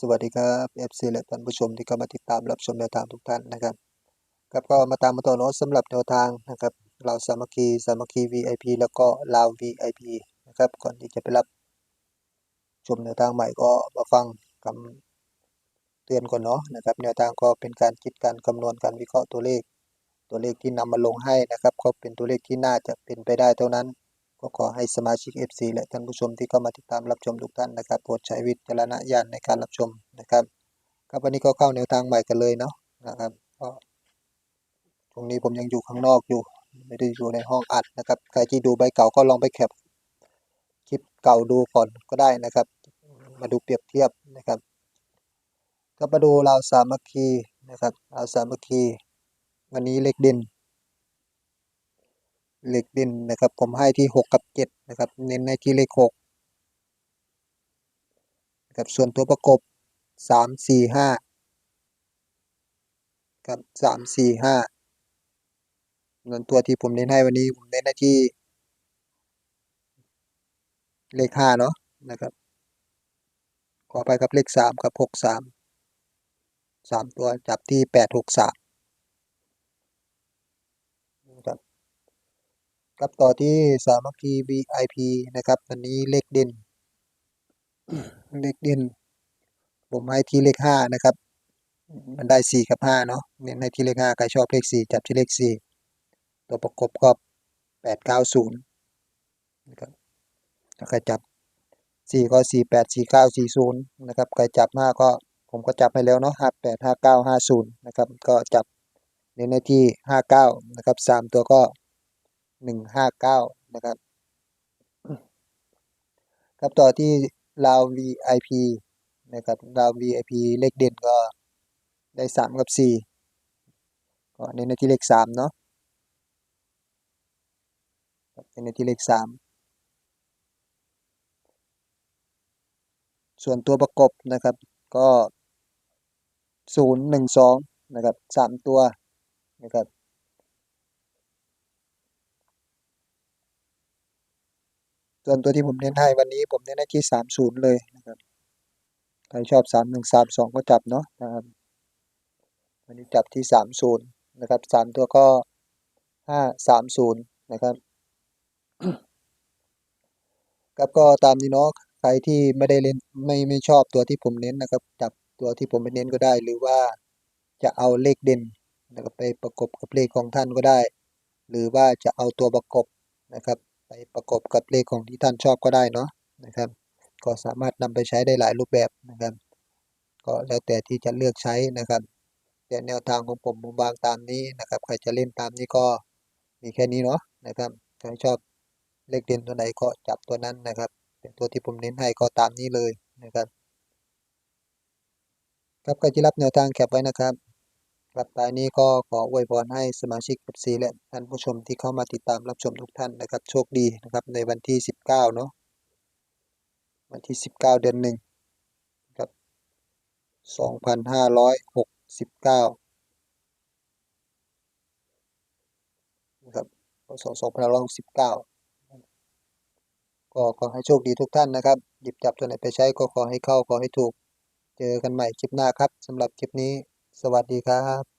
สวัสดีครับ FC และท่านผู้ชมที่เข้ามาติดตามรับชมแนวทางทุกท่านนะครับครับก็มาตามมาต่อเนาะสำหรับแนวทางนะครับเราวสามัคคีสามัคคี VIP แล้วก็ลาว VIP นะครับก่อนที่จะไปรับชมแนวทางใหม่ก็มาฟังคำเตือนก่อนเนาะนะครับแนวทางก็เป็นการคิดการคำนวณการวิเคราะห์ตัวเลข ตัวเลขที่นำมาลงให้นะครับก็เป็นตัวเลขที่น่าจะเป็นไปได้เท่านั้น ก็ขอให้สมาชิก FC และท่านผู้ชมที่เข้ามาติดตามรับชมทุกท่านนะครับโปรดใช้วิจารณญาณในการรับชมนะครับครับวันนี้ก็เข้าแนวทางใหม่กันเลยเนาะนะครับก็ช่วงนี้ผมยังอยู่ข้างนอกอยู่ ไม่ได้อยู่ในห้องอัดนะครับใครที่ดูใบเก่าก็ลองไปแคปคลิปเก่าดูก่อนก็ได้นะครับ มาดูเปรียบเทียบนะครับก็มาดูเราวสามัคคีนะครับเราวสามัคคี วันนี้เลขเด่น เหล็กดินนะครับ ผมให้ที่ 6 กับ 7 นะครับ เน้นในที่เลข6นะครับส่วนตัวประกบ 3 4 5ครับ3 4 5ส่วนตัวที่ผมเน้นให้วันนี้ผมเน้นในที่เลข 5 เนาะนะครับขอไปครับเลข 3 กับ 6 3 3 ตัวจับที่ 8 6 3 ครับต่อที่สามัคคี VIP นะครับอันนี้เลขเด่น เลขเด่น ผมให้ที่เลขห้านะครับ มันได้สี่กับห้าเนาะเน้นให้ที่เลขห้าใครชอบเลขสี่จับที่เลขสี่ตัวประกบก็แปดเก้าศูนย์นะครับถ้าใครจับสี่ก็สี่แปดสี่เก้าสี่ศูนย์นะครับใครจับห้าก็ผมก็จับให้แล้วเนาะห้าแปดห้าเก้าห้าศูนย์นะครับก็จับเน้นในที่ห้าเก้านะครับสามตัวก็ หนึ่งห้าเก้านะครับ ครับต่อที่ลาว VIP นะครับลาว VIP เลขเด่นก็ได้สามกับสี่ก็เน้นในที่เลขสามเนาะเน้นในที่เลขสามส่วนตัวประกบนะครับก็ศูนย์หนึ่งสองนะครับสามตัวนะครับ ส่วนตัวที่ผมเน้นให้วันนี้ผมเน้นให้ที่สามศูนย์เลยนะครับใครชอบสามหนึ่งสามสองก็จับเนาะนะครับวันนี้จับที่สามศูนย์นะครับสามตัวก็ห้าสามศูนย์นะครับครับก็ตามนี้เนาะใครที่ไม่ได้เล่นไม่ไม่ชอบตัวที่ผมเน้นนะครับ จับตัวที่ผมไม่เน้นก็ได้ หรือว่าจะเอาเลขเด่นนะครับไปประกบกับเลขของท่านก็ได้ หรือว่าจะเอาตัวประกบนะครับ ไปประกบกับเลขของที่ท่านชอบก็ได้เนาะนะครับ ก็สามารถนำไปใช้ได้หลายรูปแบบนะครับ ก็แล้วแต่ที่จะเลือกใช้นะครับ แต่แนวทางของผมผมวางตามนี้นะครับ ใครจะเล่นตามนี้ก็มีแค่นี้เนาะนะครับใครชอบเลขเด่นตัวไหนก็จับตัวนั้นนะครับ เป็นตัวที่ผมเน้นให้ก็ตามนี้เลยนะครับครับใครที่รับแนวทางแคปไว้นะครับ ครับท้ายนี้ก็ขออวยพรให้สมาชิก FC และท่านผู้ชมที่เข้ามาติดตามรับชมทุกท่านนะครับ โชคดีนะครับในวันที่ 19 เนาะวันที่ 19 เดือนหนึ่งครับ 2569นะครับพศ2569 ก็ขอให้โชคดีทุกท่านนะครับ หยิบจับตัวไหนไปใช้ก็ขอให้เข้าขอให้ถูก เจอกันใหม่คลิปหน้าครับสำหรับคลิปนี้ สวัสดีครับ